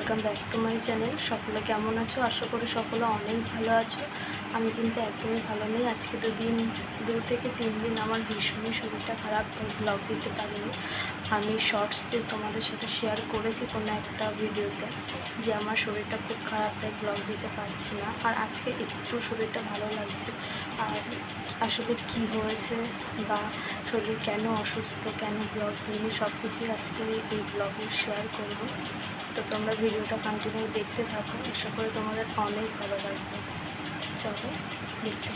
Welcome back to my channel সকলে কেমন আছো? আশা করি সকলে অনেক ভালো আছো। আমি কিন্তু একদমই ভালো নেই। আজকে দুদিন, দু থেকে তিন দিন আমার ভীষণই শরীরটা খারাপ তাই ব্লগ দিতে পারিনি। আমি শর্টসে তোমাদের সাথে শেয়ার করেছি কোনো একটা ভিডিওতে যে আমার শরীরটা খুব খারাপ, তাই ব্লগ দিতে পারছি না। আর আজকে একটু শরীরটা ভালো লাগছে। আর আসলে কি হয়েছে বা শরীর কেন অসুস্থ, কেন ব্লগ দিইনি সব কিছুই আজকে এই ব্লগে শেয়ার করব। তো তোমরা ভিডিওটা কন্টিনিউ দেখতে থাকো। আশা করে তোমাদের অনেক ভালো লাগবে। চলো দেখতে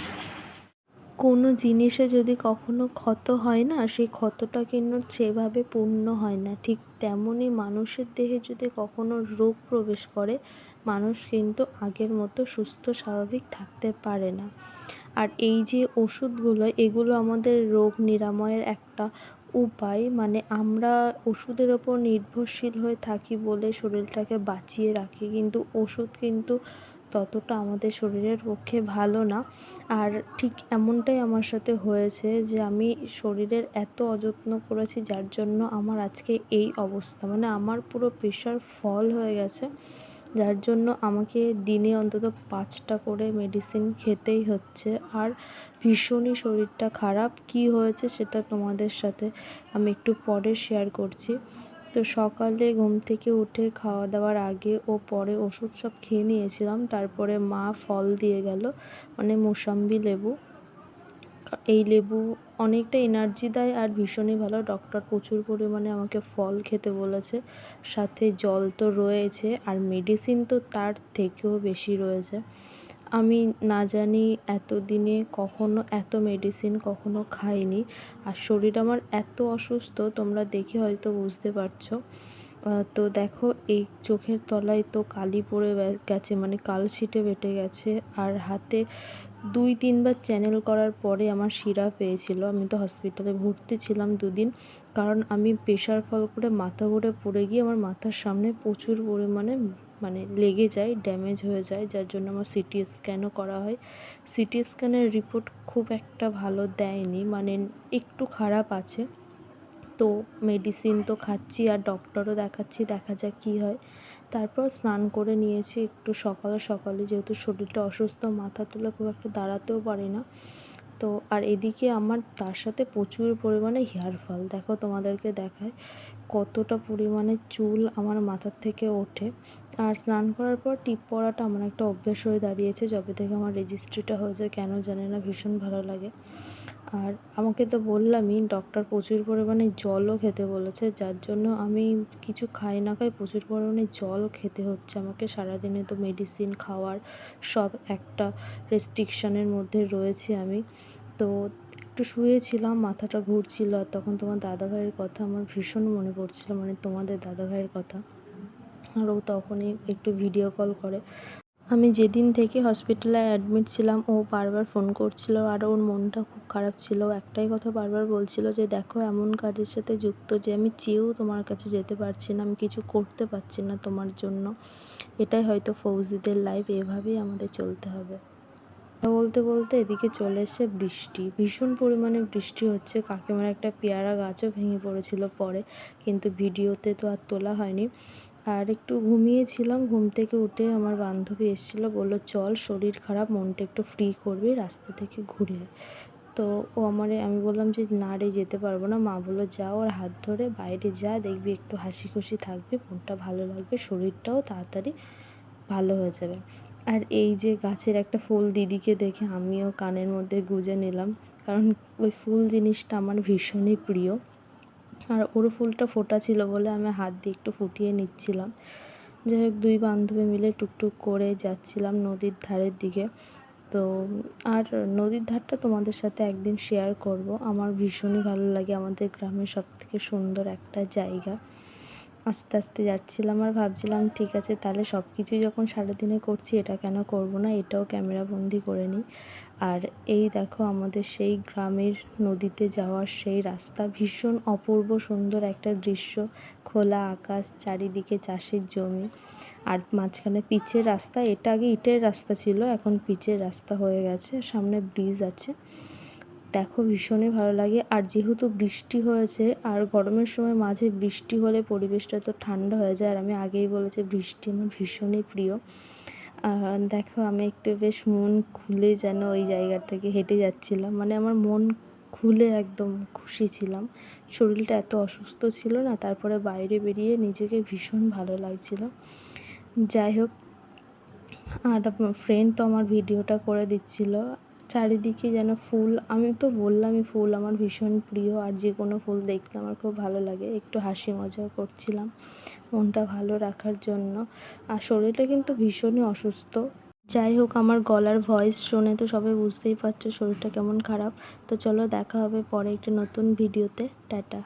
কোনো জিনিসে যদি কখনো ক্ষত হয় না, সেই ক্ষতটা কিন্তু সেভাবে পূর্ণ হয় না। ঠিক তেমনই মানুষের দেহে যদি কখনো রোগ প্রবেশ করে, মানুষ কিন্তু আগের মতো সুস্থ, স্বাভাবিক থাকতে পারে না। আর এই যে ওষুধগুলো, এগুলো আমাদের রোগ নিরাময়ের একটা উপায়। মানে আমরা ওষুধের ওপর নির্ভরশীল হয়ে থাকি বলে শরীরটাকে বাঁচিয়ে রাখি। কিন্তু ওষুধ কিন্তু ততটা আমাদের শরীরের পক্ষে ভালো না। আর ঠিক এমনটাই আমার সাথে হয়েছে যে আমি শরীরের এত অযত্ন করেছি যার জন্য আমার আজকে এই অবস্থা। মানে আমার পুরো প্রেশার ফল হয়ে গেছে, যার জন্য আমাকে দিনে অন্তত পাঁচটা করে মেডিসিন খেতেই হচ্ছে। আর ভীষণই শরীরটা খারাপ। কি হয়েছে সেটা তোমাদের সাথে আমি একটু পরে শেয়ার করছি। তো সকালে ঘুম থেকে উঠে খাওয়া দাওয়ার আগে ও পরে ওষুধ সব খেয়ে নিয়েছিলাম। তারপরে মা ফল দিয়ে গেল মানে মোসাম্বি লেবু। এই লেবু অনেকটা এনার্জি দেয় আর ভীষণই ভালো। ডক্টর প্রচুর পরিমাণে আমাকে ফল খেতে বলেছে। সাথে জল তো রয়েছে আর মেডিসিন তো তার থেকেও বেশি রয়েছে। আমি না জানি এতদিনে কখনো এত মেডিসিন কখনো খাইনি। আর শরীর আমার এত অসুস্থ, তোমরা দেখে হয়তো বুঝতে পারছ। তো দেখো, এই চোখের তলায় তো কালি পড়ে গেছে মানে কালশিটে বেটে গেছে। আর হাতে দুই, তিনবার চ্যানেল করার পরে আমার শিরা পেয়েছিল। আমি তো হসপিটালে ভর্তি ছিলাম দুদিন। কারণ আমি প্রেশার ফল করে মাথা ঘুরে পড়ে গিয়ে আমার মাথার সামনে প্রচুর পরিমাণে লেগে যায় ড্যামেজ হয়ে যায়, যার জন্য আমার সিটি স্ক্যানও করা হয়। সিটি স্ক্যানের রিপোর্ট খুব একটা ভালো দেয়নি মানে একটু খারাপ আছে। তো মেডিসিন তো খাচ্ছি আর ডক্টরও দেখাচ্ছি, দেখা যাক কী হয়। তারপর স্নান করে নিয়েছি, একটু সকালে সকালে যেহেতু শরীরটা অসুস্থ, মাথা তুলে খুব একটা দাঁড়াতেও পারি না। তো আর এদিকে আমার, তার সাথে প্রচুর পরিমাণে হেয়ার ফল দেখো তোমাদেরকে দেখায়। কতটা পরিমাণে চুল আমার মাথার থেকে ওঠে। আর স্নান করার পর টিপ পরাটা আমার একটা অভ্যেস হয়ে দাঁড়িয়েছে, যবে থেকে আমার রেজিস্ট্রিটা হয়েছে, কেন জানে না, ভীষণ ভালো লাগে। আর আমাকে তো বললামই ডক্টর প্রচুর পরিমাণে জলও খেতে বলেছে, যার জন্য আমি কিছু খাই না খাই, প্রচুর পরিমাণে জল খেতে হচ্ছে আমাকে। সারাদিনে তো মেডিসিন খাওয়ার সব একটা রেস্ট্রিকশানের মধ্যে রয়েছে আমি। তো একটু শুয়েছিলাম, মাথাটা ঘুরছিল, আর তখন তোমার দাদাভাইয়ের কথা আমার ভীষণ মনে পড়ছিল মানে তোমাদের দাদাভাইয়ের কথা। আর ও তখনই একটু ভিডিও কল করে। আমি যেদিন থেকে হসপিটালে অ্যাডমিট ছিলাম, ও বারবার ফোন করছিল আর ওর মনটা খুব খারাপ ছিল। একটাই কথা বারবার বলছিল যে, দেখো, এমন কাজের সাথে যুক্ত যে, আমি চেয়েও তোমার কাছে যেতে পারছি না, আমি কিছু করতে পারছি না তোমার জন্য। এটাই হয়তো ফৌজিদের লাইফ এভাবেই আমাদের চলতে হবে। বলতে বলতে এদিকে চলে এসছে বৃষ্টি। ভীষণ পরিমাণে বৃষ্টি হচ্ছে। কাকিমার একটা পেয়ারা গাছও ভেঙে পড়েছিল পরে, কিন্তু ভিডিওতে তো আর তোলা হয়নি। আর একটু ঘুমিয়েছিলাম, ঘুম থেকে উঠে আমার বান্ধবী এসেছিল, বলল, চল, শরীর খারাপ, মনটা একটু ফ্রি করবি, রাস্তা থেকে ঘুরে তো ও আমার, আমি বললাম যে, না রে, যেতে পারব না। মা বলল, যাও ওর হাত ধরে বাইরে যা, দেখবি একটু হাসি খুশি থাকবে, মনটা ভালো লাগবে, শরীরটাও তাড়াতাড়ি ভালো হয়ে যাবে। আর এই যে গাছের একটা ফুল দিদিকে দেখে আমিও কানের মধ্যে গুঁজে নিলাম, কারণ ওই ফুল জিনিসটা আমার ভীষণই প্রিয়। আর ওর ফুলটা ফোটা ছিল বলে আমি হাত দিয়ে একটু ফুটিয়ে নিচ্ছিলাম। যাই হোক দুই বান্ধবী মিলে টুকটুক করে যাচ্ছিলাম নদীর ধারের দিকে। তো আর নদীর ধারটা তোমাদের সাথে একদিন শেয়ার করব। আমার ভীষণই ভালো লাগে। আমাদের গ্রামের সবথেকে সুন্দর একটা জায়গা। আস্তে আস্তে যাচ্ছিলাম আর ভাবছিলাম, ঠিক আছে, তাহলে সব কিছুই যখন সারাদিনে করছি, এটা কেন করব না? এটাও ক্যামেরা বন্দি করে নিই। আর এই দেখো, আমাদের সেই গ্রামের নদীতে যাওয়ার সেই রাস্তা ভীষণ অপূর্ব সুন্দর একটা দৃশ্য। খোলা আকাশ, চারিদিকে চাষের জমি। আর মাঝখানে পিচের রাস্তা, এটা আগে ইটের রাস্তা ছিল, এখন পিচের রাস্তা হয়ে গেছে, সামনে ব্রিজ আছে। দেখো ভীষণই ভালো লাগে। আর যেহেতু বৃষ্টি হয়েছে, আর গরমের সময় মাঝে বৃষ্টি হলে পরিবেশটা তো ঠান্ডা হয়ে যায়, আর আমি আগেই বলেছি বৃষ্টি আমার ভীষণই প্রিয়। আর দেখো আমি একটু বেশ মন খুলে যেন ওই জায়গা থেকে হেঁটে যাচ্ছিলাম। মানে আমার মন খুলে একদম খুশি ছিলাম। শরীরটা এত অসুস্থ ছিল না, তারপরে বাইরে বেরিয়ে নিজেকে ভীষণ ভালো লাগছিল। যাই হোক, আর ফ্রেন্ড তো আমার ভিডিওটা করে দিচ্ছিল। চারিদিকে যেন ফুল, আমি তো বললামই ফুল আমার ভীষণ প্রিয় আর যে কোনো ফুল দেখতে আমার খুব ভালো লাগে। একটু হাসি মজাও করছিলাম মনটা ভালো রাখার জন্য। আর শরীরটা কিন্তু ভীষণই অসুস্থ। যাই হোক, আমার গলার ভয়েস শুনে তো সবাই বুঝতেই পারছে শরীরটা কেমন খারাপ। তো চলো দেখা হবে পরে একটি নতুন ভিডিওতে টাটা।